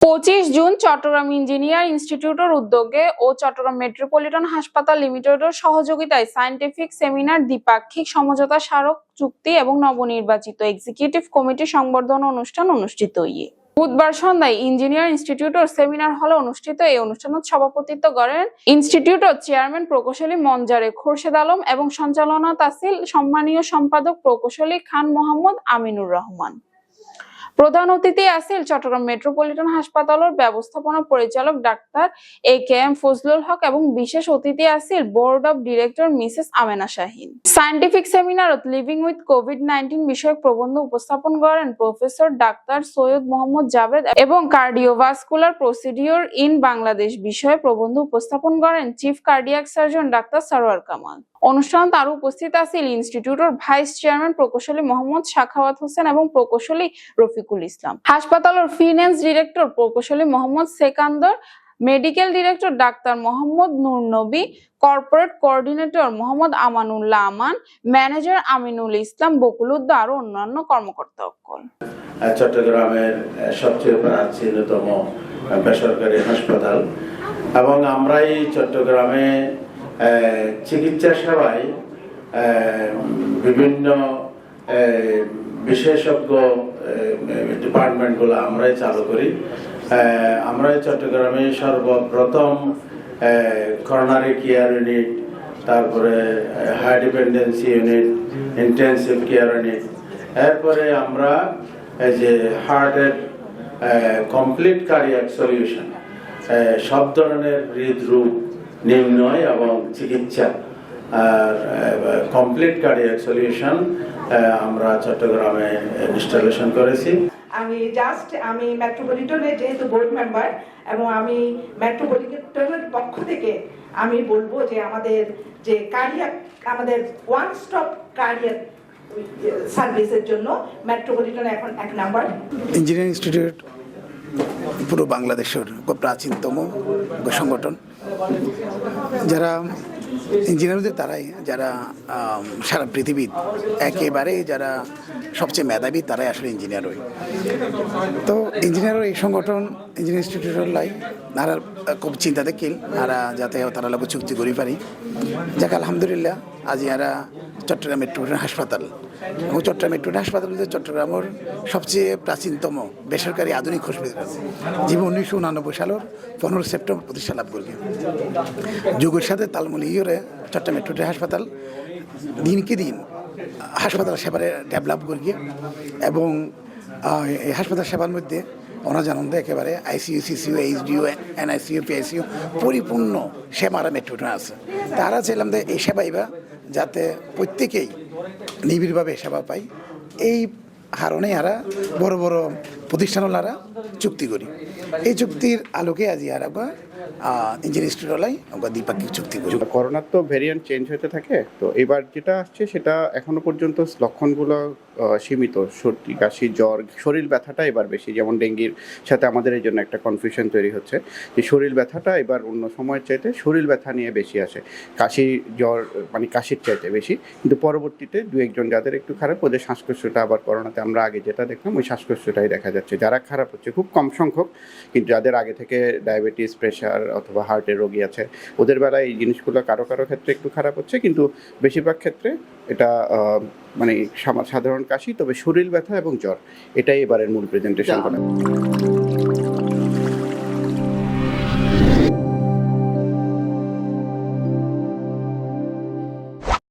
পঁচিশ June Chittagong engineer ইনস্টিটিউটের উদ্যোগে ও চট্টগ্রাম মেট্রোপলিটন হাসপাতাল লিমিটেডের সহযোগিতায় সায়েন্টিফিক সেমিনার দ্বিপাক্ষিক সমঝোতা স্মারক চুক্তি এবং নবনির্বাচিত এক্সিকিউটিভ কমিটি সংবর্ধনা অনুষ্ঠান অনুষ্ঠিত ইয়ে বুধবার সন্ধ্যায় ইঞ্জিনিয়ার ইনস্টিটিউটের সেমিনার হলে অনুষ্ঠিত এই অনুষ্ঠানত সভাপতিত্ব করেন ইনস্টিটিউটের চেয়ারম্যান প্রকৌশলী মঞ্জারে খোরশেদ আলম এবং সঞ্চালনা তাসিল সম্মানীয় সম্পাদক প্রকৌশলী খান মোহাম্মদ আমিনুর রহমান। প্রধান অতিথি আছিল চট্টগ্রাম মেট্রোপলিটন হাসপাতালের ব্যবস্থাপনা পরিচালক doctor A K M Fazlul Haque এবং বিশেষ অতিথি আছিল board of director Mrs Amena Shahin. Scientific সেমিনারত living with Covid nineteen বিষয়ক প্রবন্ধ উপস্থাপন করেন প্রফেসর ডাক্তার সৈয়দ মোহাম্মদ জাভেদ এবং কার্ডিওভাস্কুলার প্রসিডিওর ইন বাংলাদেশ বিষয়ে প্রবন্ধ উপস্থাপন করেন chief cardiac surgeon doctor Sarowar Kamal. অনুষ্ঠানত আরও উপস্থিত আছিল ইনস্টিটিউটের ভাইস চেয়ারম্যান প্রকৌশলী মোহাম্মদ শাখাওয়াত হোসেন এবং প্রকৌশলী রফিকুল ইসলাম হাসপাতালের ফিন্যান্স ডিরেক্টর প্রকৌশলী Mohammad Sekandar medical director doctor Mohammad Nur Nabi corporate coordinator Mohammad Amanullah Aman manager Aminul Islam বকুলুদ্দা আরও অন্যান্য কর্মকর্তা অকল চট্টগ্রামের সবচেয়ে প্রাচীনতম বেসরকারি হাসপাতাল। এবং আমরা এই চট্টগ্রামে চিকিৎসা সেবায় বিভিন্ন বিশেষজ্ঞ ডিপার্টমেন্টগুলো আমরাই চালু করি। আমরাই চট্টগ্রামে সর্বপ্রথম করোনারি কেয়ার ইউনিট তারপরে high dependency unit intensive care unit এরপরে আমরা এই যে হার্টের কমপ্লিট কার্ডিয়াক সলিউশন সব ধরনের হৃদরোগ নির্ণয় এবং চিকিৎসা। আর কমপ্লিট কার্ডিয়াক সলিউশন আমরা চট্টগ্রামে ইনস্টলেশন করেছি। আমি জাস্ট আমি মেট্রোপলিটনের যেহেতু বোর্ড মেম্বার এবং আমি মেট্রোপলিটনের পক্ষ থেকে আমি বলব যে আমাদের যে কার্ডিয়াক আমাদের ওয়ান স্টপ কার্ডিয়াক সার্ভিসের জন্য মেট্রোপলিটন এখন এক নাম্বার ইঞ্জিনিয়ারিং ইনস্টিটিউট পুরো বাংলাদেশের খুব প্রাচীনতম সংগঠন। যারা ইঞ্জিনিয়ারদের তারাই যারা সারা পৃথিবীর একেবারে যারা সবচেয়ে মেধাবী, তারাই আসলে ইঞ্জিনিয়ার হয়। তো ইঞ্জিনিয়ারের এই সংগঠন ইঞ্জিনিয়ার ইনস্টিটিউটের লাই, তারা খুব চিন্তা দেখিল আর যাতে তারা লোক চুক্তি করি পারি। যাক, আলহামদুলিল্লাহ, আজ এরা চট্টগ্রাম মেট্রোপলিটন হাসপাতাল। এবং চট্টগ্রাম হাসপাতাল বলতে চট্টগ্রামের সবচেয়ে প্রাচীনতম বেসরকারি আধুনিক হসপিটাল যেমন উনিশশো উনানব্বই সালের পনেরো সেপ্টেম্বর প্রতিষ্ঠা লাভ করবে। যুগের সাথে তালমুল ইয়ে চট্টগ্রাম মেট্রোপলিটন হাসপাতাল দিনকে দিন হাসপাতাল সেবারে ডেভেলপ করি এবং এই হাসপাতাল সেবার মধ্যে অনাজানন্দে একেবারে ICU CCU HDU NICU PICU পরিপূর্ণ সেবারা মেট্রোটা আছে। তারা চাইলাম যে এই সেবা এবার যাতে প্রত্যেকেই নিবিড়ভাবে সেবা পাই। এই হারণে আরা বড় বড় প্রতিষ্ঠানলারা চুক্তি করি। এই চুক্তির আলোকে আজি আর ইঞ্জিনিয়ার ইনস্টিটিউটলাই আমরা দ্বিপাক্ষিক চুক্তি করি করোনার তো ভেরিয়েন্ট চেঞ্জ হতে থাকে, তো এবার যেটা আসছে সেটা এখনও পর্যন্ত লক্ষণগুলো সীমিত। সর্দি, কাশি, জ্বর, শরীর ব্যথাটা এবার বেশি। যেমন ডেঙ্গির সাথে আমাদের এই জন্য একটা কনফিউশন তৈরি হচ্ছে, যে শরীর ব্যথাটা এবার অন্য সময়ের চাইতে শরীর ব্যথা নিয়ে বেশি আসে। কাশি, জ্বর মানে কাশির চাইতে বেশি। কিন্তু পরবর্তীতে দু একজন যাদের একটু খারাপ, ওদের শ্বাসকষ্টটা আবার করোনাতে আমরা আগে যেটা দেখলাম, ওই শ্বাসকষ্টটাই দেখা যাচ্ছে। যারা খারাপ হচ্ছে, খুব কম সংখ্যক, কিন্তু যাদের আগে থেকে ডায়াবেটিস প্রেশার অথবা হার্টের রোগী আছে। ওদের বেলায় এই জিনিসগুলো কারও কারও ক্ষেত্রে একটু খারাপ হচ্ছে কিন্তু বেশিরভাগ ক্ষেত্রে এটা মানে সাধারণ কাশি তবে শরীর ব্যথা এবং জ্বর এটাই এবারের মূল প্রেজেন্টেশন করা